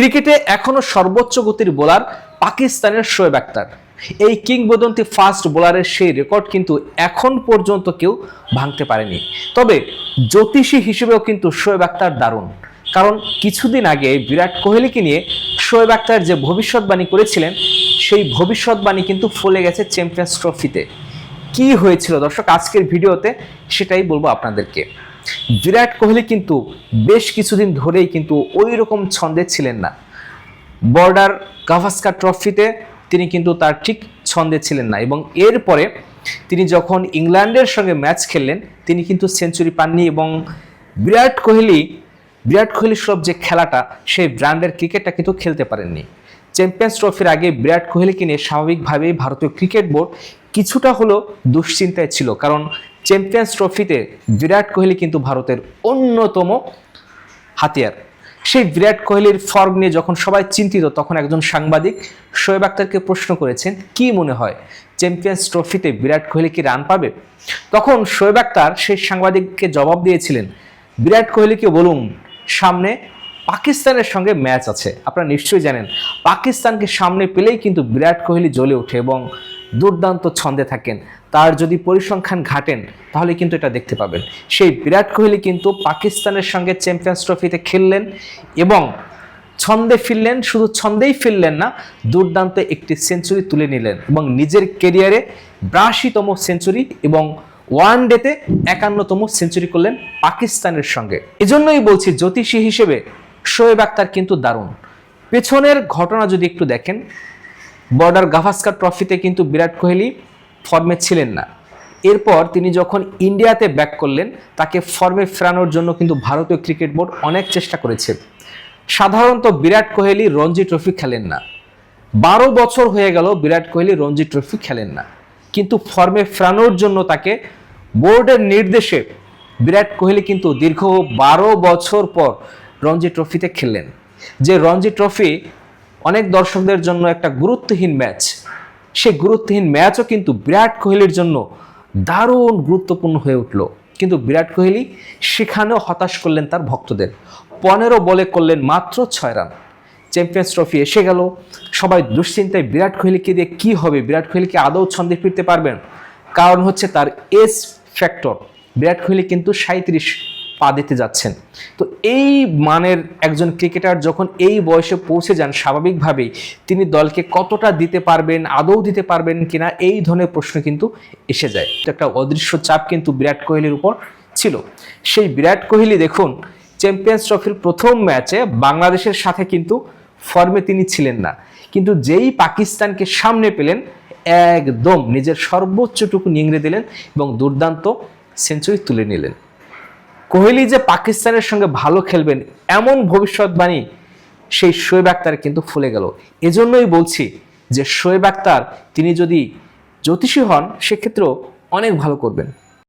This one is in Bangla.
ক্রিকেটে এখনও সর্বোচ্চ গতির বোলার পাকিস্তানের শোয়েব আক্তার এই কিংবদন্তি ফাস্ট বোলারের সেই রেকর্ড কিন্তু এখন পর্যন্ত কেউ ভাঙতে পারেনি। তবে জ্যোতিষী হিসেবেও কিন্তু শোয়েব আক্তার দারুণ। কারণ কিছুদিন আগে বিরাট কোহলিকে নিয়ে শোয়েব আক্তার যে ভবিষ্যৎবাণী করেছিলেন, সেই ভবিষ্যৎবাণী কিন্তু ফলে গেছে চ্যাম্পিয়ন্স ট্রফিতে। কি হয়েছিল দর্শক, আজকের ভিডিওতে সেটাই বলব আপনাদেরকে। বিরাট কোহলি কিন্তু বেশ কিছুদিন ধরেই কিন্তু ওই রকম ছন্দে ছিলেন না। বর্ডার গাভাস্কার ট্রফিতে তিনি কিন্তু তার ঠিক ছন্দে ছিলেন না এবং এরপরে তিনি যখন ইংল্যান্ডের সঙ্গে ম্যাচ খেললেন, তিনি কিন্তু সেঞ্চুরি পাননি এবং বিরাট কোহলি বিরাট কোহলি সব যে খেলাটা, সেই ব্র্যান্ডের ক্রিকেটটা কিন্তু খেলতে পারেননি। চ্যাম্পিয়ন্স ট্রফির আগে বিরাট কোহলিকে নিয়ে স্বাভাবিকভাবেই ভারতীয় ক্রিকেট বোর্ড কিছুটা হলো দুশ্চিন্তায় ছিল, কারণ চ্যাম্পিয়ন্স ট্রফিতে বিরাট কোহলি কিন্তু ভারতের অন্যতম হাতিয়ার। সেই বিরাট কোহলির ফর্ম নিয়ে যখন সবাই চিন্তিত, তখন একজন সাংবাদিক শোয়েব আক্তারকে প্রশ্ন করেছেন, কি মনে হয়, চ্যাম্পিয়ন্স ট্রফিতে বিরাট কোহলি কি রান পাবে? তখন শোয়েব আক্তার সেই সাংবাদিককে জবাব দিয়েছিলেন, বিরাট কোহলিকে বলুন, সামনে পাকিস্তানের সঙ্গে ম্যাচ আছে। আপনারা নিশ্চয়ই জানেন, পাকিস্তানকে সামনে পেলেই কিন্তু বিরাট কোহলি জ্বলে ওঠে এবং দুর্দান্ত ছন্দে থাকেন। তার যদি পরিসংখ্যান ঘাটেন, তাহলে কিন্তু এটা দেখতে পাবেন। সেই বিরাট কোহলি কিন্তু পাকিস্তানের সঙ্গে চ্যাম্পিয়ন্স ট্রফিতে খেললেন এবং ছন্দে ফিরলেন, শুধু ছন্দেই ফিরলেন না, দুর্দান্ত একটি সেঞ্চুরি তুলে নিলেন এবং নিজের কেরিয়ারে বিরাশিতম সেঞ্চুরি এবং ওয়ান ডেতে একান্নতম সেঞ্চুরি করলেন পাকিস্তানের সঙ্গে। এজন্যই বলছি জ্যোতিষী হিসেবে শোয়েব আক্তার কিন্তু দারুণ। পেছনের ঘটনা যদি একটু দেখেন বর্ডার গাভাস্কার ট্রফিতে কিন্তু বিরাট কোহলি ফর্মে ছিলেন না। এরপর তিনি যখন ইন্ডিয়াতে ব্যাক করলেন, তাকে ফর্মে ফেরানোর জন্য কিন্তু ভারতীয় ক্রিকেট বোর্ড অনেক চেষ্টা করেছে। সাধারণত বিরাট কোহলি রঞ্জি ট্রফি খেলেন না। বারো বছর হয়ে গেল বিরাট কোহলি রঞ্জি ট্রফি খেলেন না। কিন্তু ফর্মে ফেরানোর জন্য তাকে বোর্ডের নির্দেশে বিরাট কোহলি কিন্তু দীর্ঘ বারো বছর পর রঞ্জি ট্রফিতে খেললেন। যে রঞ্জি ট্রফি অনেক দর্শকদের জন্য একটা গুরুত্বহীন ম্যাচ। সেই গুরুত্বহীন ম্যাচও কিন্তু বিরাট কোহলির জন্য দারুণ গুরুত্বপূর্ণ হয়ে উঠল। কিন্তু বিরাট কোহলি সেখানেও হতাশ করলেন তার ভক্তদের। পনেরো বলে করলেন মাত্র ছয় রান। চ্যাম্পিয়ন্স ট্রফি এসে গেল। সবাই দুশ্চিন্তায় বিরাট কোহলিকে দিয়ে কি হবে? বিরাট কোহলিকে আদৌ ছন্দে ফিরতে পারবেন? কারণ হচ্ছে তার এস ফ্যাক্টর। বিরাট কোহলি কিন্তু সাঁত্রিশ পা দিতে যাচ্ছেন। তো এই মানের একজন ক্রিকেটার যখন এই বয়সে পৌঁছে যান, স্বাভাবিকভাবেই তিনি দলকে কতটা দিতে পারবেন, আদৌ দিতে পারবেন কিনা, এই ধরনের প্রশ্ন কিন্তু এসে যায়। তো একটা অদৃশ্য চাপ কিন্তু বিরাট কোহলির উপর ছিল। সেই বিরাট কোহলি দেখুন, চ্যাম্পিয়ন্স ট্রফির প্রথম ম্যাচে বাংলাদেশের সাথে কিন্তু ফর্মে তিনি ছিলেন না। কিন্তু যেই পাকিস্তানকে সামনে পেলেন, একদম নিজের সর্বোচ্চটুকু নিংড়ে দিলেন এবং দুর্দান্ত সেঞ্চুরি তুলে নিলেন। কোহলি যে পাকিস্তানের সঙ্গে ভালো খেলবেন, এমন ভবিষ্যৎবাণী সেই শোয়েব আক্তার কিন্তু ফুলে গেল। এজন্যই বলছি যে শোয়েব আক্তার, তিনি যদি জ্যোতিষী হন, সেক্ষেত্রেও অনেক ভালো করবেন।